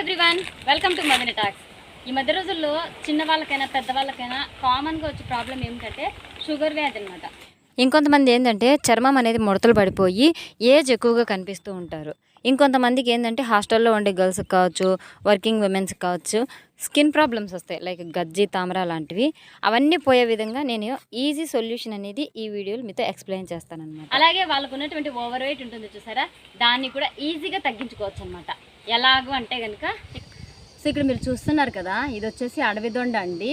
Everyone welcome to Madana talks ఈ మధ్య రోజుల్లో చిన్న వాళ్ళకైనా పెద్ద వాళ్ళకైనా కామన్గా వచ్చే ప్రాబ్లం ఏమిటంటే షుగర్ వ్యాధి అనమాట ఇంకొంతమంది ఏంటంటే చర్మం అనేది ముడతలు పడిపోయి ఏజ్ ఎక్కువగా కనిపిస్తూ ఉంటారు. ఇంకొంతమందికి ఏంటంటే హాస్టల్లో ఉండే గర్ల్స్కి కావచ్చు వర్కింగ్ ఉమెన్స్కి కావచ్చు స్కిన్ ప్రాబ్లమ్స్ వస్తాయి. లైక్ గజ్జి తామర లాంటివి. అవన్నీ పోయే విధంగా నేను ఈజీ సొల్యూషన్ అనేది ఈ వీడియోలో మీతో ఎక్స్ప్లెయిన్ చేస్తాను అనమాట అలాగే వాళ్ళకు ఉన్నటువంటి ఓవర్ వెయిట్ ఉంటుంది చూసారా? దాన్ని కూడా ఈజీగా తగ్గించుకోవచ్చు అనమాట ఎలాగో అంటే కనుక సో ఇక్కడ మీరు చూస్తున్నారు కదా ఇది వచ్చేసి అడవి దొండ అండి.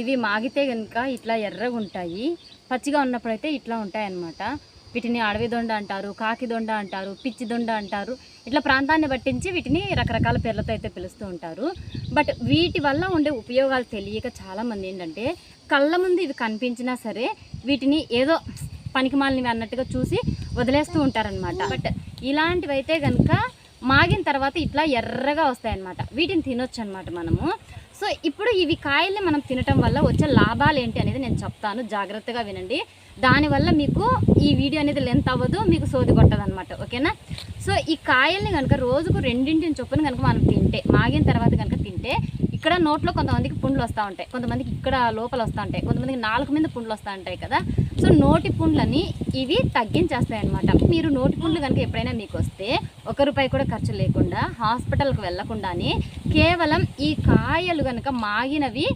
ఇవి మాగితే కనుక ఇట్లా ఎర్రగా ఉంటాయి పచ్చిగా ఉన్నప్పుడైతే ఇట్లా ఉంటాయన్నమాట. వీటిని అడవి దొండ అంటారు కాకి దొండ అంటారు పిచ్చి దొండ అంటారు. ఇట్లా ప్రాంతాన్ని పట్టించి వీటిని రకరకాల పేర్లతో అయితే పిలుస్తూ ఉంటారు. బట్ వీటి వల్ల ఉండే ఉపయోగాలు తెలియక చాలామంది ఏంటంటే కళ్ళ ముందు ఇవి కనిపించినా సరే వీటిని ఏదో పనికిమాలినవి అన్నట్టుగా చూసి వదిలేస్తూ ఉంటారనమాట బట్ ఇలాంటివైతే కనుక మాగిన తర్వాత ఇట్లా ఎర్రగా వస్తాయన్నమాట. వీటిని తినొచ్చు అనమాట మనము. సో ఇప్పుడు ఇవి కాయల్ని మనం తినటం వల్ల వచ్చే లాభాలు ఏంటి అనేది నేను చెప్తాను. జాగ్రత్తగా వినండి. దానివల్ల మీకు ఈ వీడియో అనేది లెంత్ అవ్వదు మీకు సోది కొట్టదు అనమాట ఓకేనా? సో ఈ కాయల్ని కనుక రోజుకు రెండింటిని చొప్పున కనుక మనం తింటే మాగిన తర్వాత కనుక తింటే ఇక్కడ నోట్లో కొంతమందికి పుండ్లు వస్తూ ఉంటాయి. కొంతమందికి ఇక్కడ లోపల వస్తూ ఉంటాయి. కొంతమందికి నాలుగు మీద పుండ్లు వస్తూ ఉంటాయి కదా. సో నోటి పుండ్లని ఇవి తగ్గించేస్తాయి అనమాట మీరు నోటి పుండ్లు కనుక ఎప్పుడైనా మీకు వస్తే ఒక రూపాయి కూడా ఖర్చు లేకుండా హాస్పిటల్కి వెళ్ళకుండానే కేవలం ఈ కాయలు కనుక మాగినవి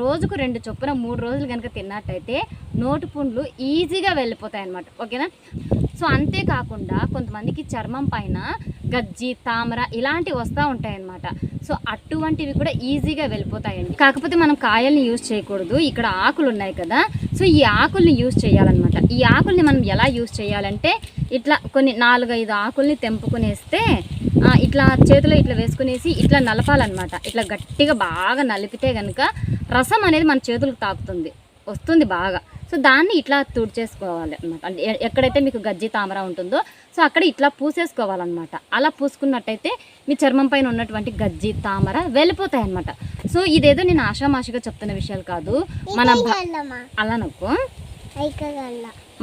రోజుకు రెండు చొప్పున మూడు రోజులు కనుక తిన్నట్టయితే నోటి పుండ్లు ఈజీగా వెళ్ళిపోతాయి అనమాట ఓకేనా? సో అంతేకాకుండా కొంతమందికి చర్మం పైన గజ్జి తామర ఇలాంటివి వస్తూ ఉంటాయి అన్నమాట సో అటువంటివి కూడా ఈజీగా వెళ్ళిపోతాయండి. కాకపోతే మనం కాయల్ని యూజ్ చేయకూడదు. ఇక్కడ ఆకులు ఉన్నాయి కదా. సో ఈ ఆకుల్ని యూజ్ చేయాలన్నమాట. ఈ ఆకుల్ని మనం ఎలా యూజ్ చేయాలంటే ఇట్లా కొన్ని నాలుగైదు ఆకుల్ని తెంపుకునేస్తే ఇట్లా చేతిలో ఇట్లా వేసుకునేసి ఇట్లా నలపాలన్నమాట. ఇట్లా గట్టిగా బాగా నలిపితే కనుక రసం అనేది మన చేతులకు తాకుతుంది. వస్తుంది బాగా. సో దాన్ని ఇట్లా తుడిచేసుకోవాలి అనమాట ఎక్కడైతే మీకు గజ్జి తామర ఉంటుందో సో అక్కడ ఇట్లా పూసేసుకోవాలన్నమాట. అలా పూసుకున్నట్టయితే మీ చర్మం పైన ఉన్నటువంటి గజ్జి తామర వెళ్ళిపోతాయి అనమాట సో ఇదేదో నేను ఆషామాషిగా చెప్తున్న విషయాలు కాదు. మన అలా నాకు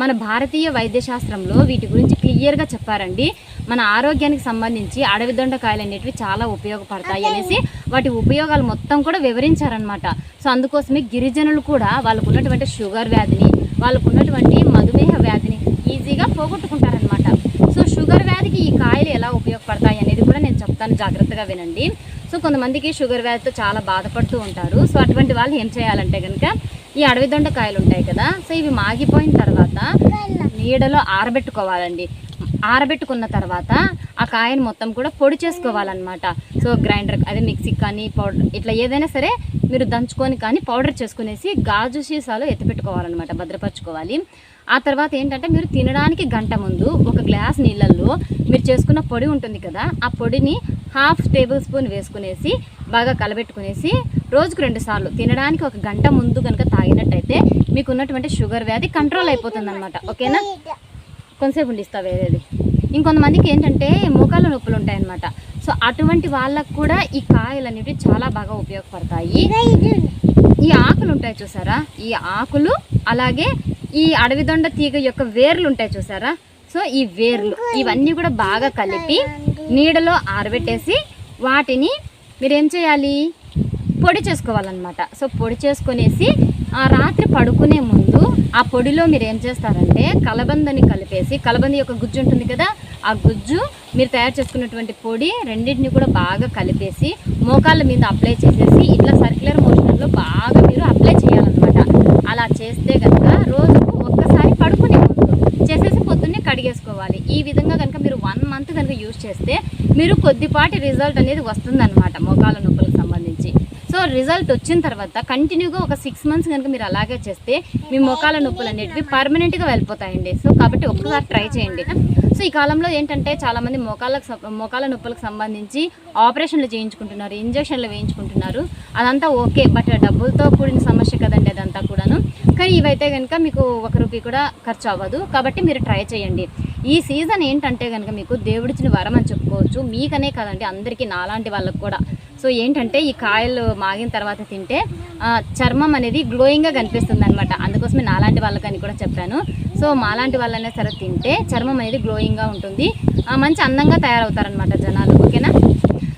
మన భారతీయ వైద్య శాస్త్రంలో వీటి గురించి క్లియర్గా చెప్పారండి. మన ఆరోగ్యానికి సంబంధించి అడవి దొండకాయలు అనేటివి చాలా ఉపయోగపడతాయి అనేసి వాటి ఉపయోగాలు మొత్తం కూడా వివరించారనమాట సో అందుకోసమే గిరిజనులు కూడా వాళ్ళకు ఉన్నటువంటి షుగర్ వ్యాధిని వాళ్ళకు ఉన్నటువంటి మధుమేహ వ్యాధిని ఈజీగా పోగొట్టుకుంటారనమాట సో షుగర్ వ్యాధికి ఈ కాయలు ఎలా ఉపయోగపడతాయి అనేది కూడా నేను చెప్తాను జాగ్రత్తగా వినండి. సో కొంతమందికి షుగర్ వ్యాధితో చాలా బాధపడుతూ ఉంటారు. సో అటువంటి వాళ్ళు ఏం చేయాలంటే కనుక ఈ అడవి దొండకాయలు ఉంటాయి కదా సో ఇవి మాగిపోయిన తర్వాత నీడలో ఆరబెట్టుకోవాలండి. ఆరబెట్టుకున్న తర్వాత ఆ కాయని మొత్తం కూడా పొడి చేసుకోవాలన్నమాట. సో గ్రైండర్ అదే మిక్సీకి కానీ పౌడర్ ఇట్లా ఏదైనా సరే మీరు దంచుకొని కానీ పౌడర్ చేసుకునేసి గాజు సీసాలో ఎత్తిపెట్టుకోవాలన్నమాట భద్రపరచుకోవాలి. ఆ తర్వాత ఏంటంటే మీరు తినడానికి గంట ముందు ఒక గ్లాస్ నీళ్ళల్లో మీరు చేసుకున్న పొడి ఉంటుంది కదా ఆ పొడిని హాఫ్ టేబుల్ స్పూన్ వేసుకునేసి బాగా కలబెట్టుకునేసి రోజుకు రెండు సార్లు తినడానికి ఒక గంట ముందు కనుక తాగినట్టయితే మీకు ఉన్నటువంటి షుగర్ వ్యాధి కంట్రోల్ అయిపోతుంది అనమాట ఓకేనా? కొంతసేపు ఉండిస్తా వేరేది. ఇంకొంతమందికి ఏంటంటే మోకాళ్ళ నొప్పులు ఉంటాయన్నమాట. సో అటువంటి వాళ్ళకు కూడా ఈ కాయలు అనేవి చాలా బాగా ఉపయోగపడతాయి. ఈ ఆకులు ఉంటాయి చూసారా? ఈ ఆకులు అలాగే ఈ అడవి దొండ తీగ యొక్క వేర్లు ఉంటాయి చూసారా? సో ఈ వేర్లు ఇవన్నీ కూడా బాగా కలిపి నీడలో ఆరబెట్టేసి వాటిని మీరేం చేయాలి? పొడి చేసుకోవాలన్నమాట. సో పొడి చేసుకునేసి ఆ రాత్రి పడుకునే ముందు ఆ పొడిలో మీరు ఏం చేస్తారంటే కలబందని కలిపేసి కలబంది యొక్క గుజ్జు ఉంటుంది కదా ఆ గుజ్జు మీరు తయారు చేసుకున్నటువంటి పొడి రెండింటిని కూడా బాగా కలిపేసి మోకాళ్ళ మీద అప్లై చేసేసి ఇట్లా సర్క్యులర్ మోషన్లో బాగా మీరు అప్లై చేయాలన్నమాట అలా చేస్తే కనుక రోజుకు ఒక్కసారి పడుకునే ముందు చేసేసి పొద్దున్నే కడిగేసుకోవాలి ఈ విధంగా కనుక మీరు అనేది యూజ్ చేస్తే మీరు కొద్దిపాటి రిజల్ట్ అనేది వస్తుందన్నమాట మోకాల నొప్పులకు సంబంధించి. సో రిజల్ట్ వచ్చిన తర్వాత కంటిన్యూగా ఒక సిక్స్ మంత్స్ కనుక మీరు అలాగే చేస్తే మీ మోకాల నొప్పులు అనేటివి పర్మనెంట్గా వెళ్ళిపోతాయండి. సో కాబట్టి ఒక్కసారి ట్రై చేయండి. సో ఈ కాలంలో ఏంటంటే చాలామంది మోకాళ్ళకు సం- మోకాల నొప్పులకు సంబంధించి ఆపరేషన్లు చేయించుకుంటున్నారు ఇంజక్షన్లు వేయించుకుంటున్నారు. అదంతా ఓకే బట్ డబ్బులతో కూడిన సమస్య కదండి అదంతా కూడాను. కానీ ఇవైతే కనుక మీకు ఒక రూపీ కూడా ఖర్చు అవ్వదు. కాబట్టి మీరు ట్రై చేయండి. ఈ సీజన్ ఏంటంటే కనుక మీకు దేవుడిచ్చిన వరం అని చెప్పుకోవచ్చు. మీకనే కదండి అందరికీ నాలాంటి వాళ్ళకు కూడా. సో ఏంటంటే ఈ కాయలు మాగిన తర్వాత తింటే చర్మం అనేది గ్లోయింగ్గా కనిపిస్తుంది అనమాట అందుకోసమే నాలాంటి వాళ్ళకని కూడా చెప్పాను. సో మాలాంటి వాళ్ళైనా సరే తింటే చర్మం అనేది గ్లోయింగ్గా ఉంటుంది. మంచి అందంగా తయారవుతారనమాట జనాలు. ఓకేనా?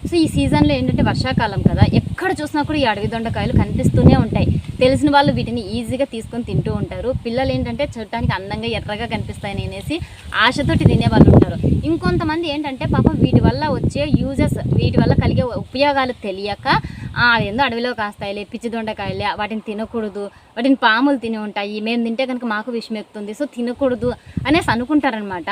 సో ఈ సీజన్లో ఏంటంటే వర్షాకాలం కదా ఎక్కడ చూసినా కూడా ఈ అడవి దొండకాయలు కనిపిస్తూనే ఉంటాయి. తెలిసిన వాళ్ళు వీటిని ఈజీగా తీసుకొని తింటూ ఉంటారు. పిల్లలు ఏంటంటే చూడటానికి అందంగా ఎర్రగా కనిపిస్తాయని అనేసి ఆశతోటి తినే వాళ్ళు ఉంటారు. ఇంకొంతమంది ఏంటంటే పాపం వీటి వల్ల వచ్చే యూజెస్ వీటి వల్ల కలిగే ఉపయోగాలు తెలియక అదేందో అడవిలో కాస్తాయిలే పిచ్చి దొండకాయలే వాటిని తినకూడదు వాటిని పాములు తిని ఉంటాయి మేము తింటే కనుక మాకు విషం సో తినకూడదు అనేసి అనుకుంటారనమాట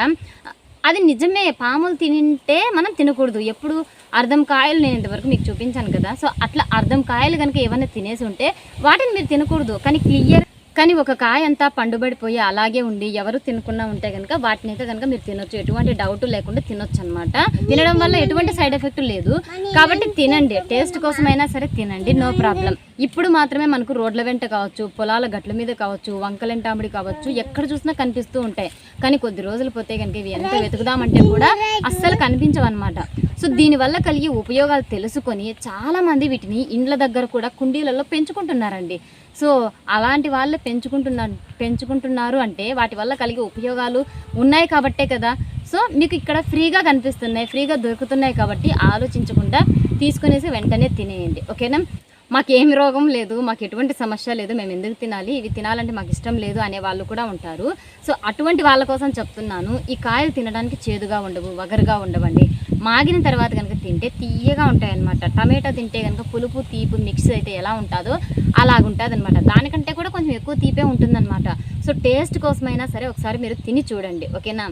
అది నిజమే. పాములు తింటే మనం తినకూడదు. ఎప్పుడు అర్ధం కాయలు నేను ఇంతవరకు మీకు చూపించాను కదా. సో అట్లా అర్ధం కాయలు కనుక ఏమైనా తినేసి ఉంటే వాటిని మీరు తినకూడదు. కానీ క్లియర్ కానీ ఒక కాయ అంతా పండుబడిపోయి అలాగే ఉండి ఎవరు తినకుండా ఉంటే కనుక వాటిని అయితే కనుక మీరు తినొచ్చు. ఎటువంటి డౌట్ లేకుండా తినొచ్చు అనమాట తినడం వల్ల ఎటువంటి సైడ్ ఎఫెక్ట్ లేదు. కాబట్టి తినండి. టేస్ట్ కోసమైనా సరే తినండి. No problem. ఇప్పుడు మాత్రమే మనకు రోడ్ల వెంట కావచ్చు పొలాల గట్ల మీద కావచ్చు వంకలెంటామిడి కావచ్చు ఎక్కడ చూసినా కనిపిస్తూ ఉంటాయి. కానీ కొద్ది రోజులు పోతే కనుక ఇవి ఎంత వెతుకుదామంటే కూడా అస్సలు కనిపించవు అనమాట సో దీనివల్ల కలిగే ఉపయోగాలు తెలుసుకొని చాలామంది వీటిని ఇండ్ల దగ్గర కూడా కుండీలలో పెంచుకుంటున్నారండి. సో అలాంటి వాళ్ళే పెంచుకుంటున్నారు పెంచుకుంటున్నారు అంటే వాటి వల్ల కలిగే ఉపయోగాలు ఉన్నాయి కాబట్టే కదా. సో మీకు ఇక్కడ ఫ్రీగా కనిపిస్తున్నాయి ఫ్రీగా దొరుకుతున్నాయి కాబట్టి ఆలోచించకుండా తీసుకునేసి వెంటనే తినేయండి. ఓకేనా? మాకేమి రోగం లేదు మాకు ఎటువంటి సమస్య లేదు మేము ఎందుకు తినాలి ఇవి తినాలంటే మాకు ఇష్టం లేదు అనే వాళ్ళు కూడా ఉంటారు. సో అటువంటి వాళ్ళ కోసం చెప్తున్నాను ఈ కాయలు తినడానికి చేదుగా ఉండవు వగరుగా ఉండవండి. మాగిన తర్వాత కనుక తింటే తీయగా ఉంటాయి అనమాట టమాటా తింటే కనుక పులుపు తీపు మిక్స్ అయితే ఎలా ఉంటుందో అలాగుంటుంది అనమాట దానికంటే కూడా కొంచెం ఎక్కువ తీపే ఉంటుందన్నమాట. సో టేస్ట్ కోసమైనా సరే ఒకసారి మీరు తిని చూడండి ఓకేనా?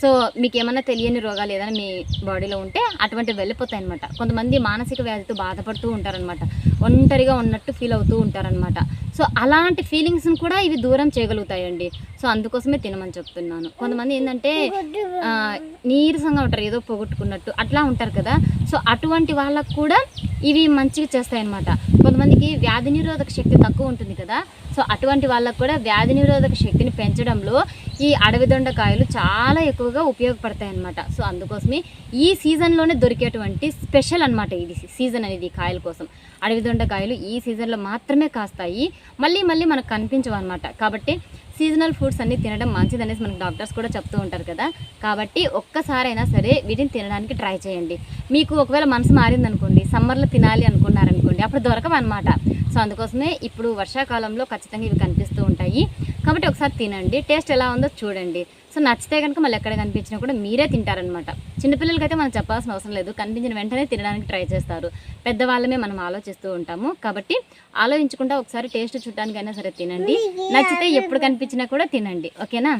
సో మీకు ఏమైనా తెలియని రోగాలు ఏదైనా మీ బాడీలో ఉంటే అటువంటివి వెళ్ళిపోతాయి అనమాట కొంతమంది మానసిక వ్యాధితో బాధపడుతూ ఉంటారనమాట ఒంటరిగా ఉన్నట్టు ఫీల్ అవుతూ ఉంటారనమాట సో అలాంటి ఫీలింగ్స్ని కూడా ఇవి దూరం చేయగలుగుతాయండి. సో అందుకోసమే తినమని చెప్తున్నాను. కొంతమంది ఏంటంటే నీరసంగా ఉంటారు ఏదో పోగొట్టుకున్నట్టు అట్లా ఉంటారు కదా. సో అటువంటి వాళ్ళకు కూడా ఇవి మంచిగా చేస్తాయి అనమాట కొంతమందికి వ్యాధి నిరోధక శక్తి తక్కువ ఉంటుంది కదా. సో అటువంటి వాళ్ళకు కూడా వ్యాధి నిరోధక శక్తిని పెంచడంలో ఈ అడవి దొండకాయలు చాలా ఎక్కువగా ఉపయోగపడతాయి అనమాట సో అందుకోసమే ఈ సీజన్లోనే దొరికేటువంటి స్పెషల్ అనమాట ఇది సీజన్ అనేది కాయల కోసం. అడవి దొండకాయలు ఈ సీజన్లో మాత్రమే కాస్తాయి. మళ్ళీ మళ్ళీ మనకు కనిపించవు అనమాట కాబట్టి సీజనల్ ఫుడ్స్ అన్ని తినడం మంచిది అనేసి మనకు డాక్టర్స్ కూడా చెప్తూ ఉంటారు కదా. కాబట్టి ఒక్కసారైనా సరే వీటిని తినడానికి ట్రై చేయండి. మీకు ఒకవేళ మనసు మారింది అనుకోండి సమ్మర్లో తినాలి అనుకున్నారనుకోండి అప్పుడు దొరకవు అనమాట సో అందుకోసమే ఇప్పుడు వర్షాకాలంలో ఖచ్చితంగా ఇవి కనిపిస్తూ ఉంటాయి. కాబట్టి ఒకసారి తినండి. టేస్ట్ ఎలా ఉందో చూడండి. సో నచ్చితే కనుక మళ్ళీ ఎక్కడ కనిపించినా కూడా మీరే తింటారనమాట చిన్నపిల్లలకైతే మనం చెప్పాల్సిన అవసరం లేదు. కనిపించిన వెంటనే తినడానికి ట్రై చేస్తారు. పెద్దవాళ్ళమే మనం ఆలోచిస్తూ ఉంటాము. కాబట్టి ఆలోచించకుండా ఒకసారి టేస్ట్ చూడడానికైనా సరే తినండి. నచ్చితే ఎప్పుడు కనిపించినా కూడా తినండి. ఓకేనా?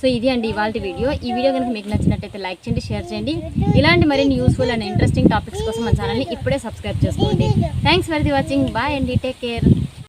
సో ఇది అండి ఇవాళ వీడియో. ఈ వీడియో కనుక మీకు నచ్చినట్టయితే లైక్ చేయండి షేర్ చేయండి. ఇలాంటి మరిన్ని యూస్ఫుల్ అండ్ ఇంట్రెస్టింగ్ టాపిక్స్ కోసం మన ఛానల్ని ఇప్పుడే సబ్స్క్రైబ్ చేసుకోండి. Thanks for the watching. Bye అండి. Take care.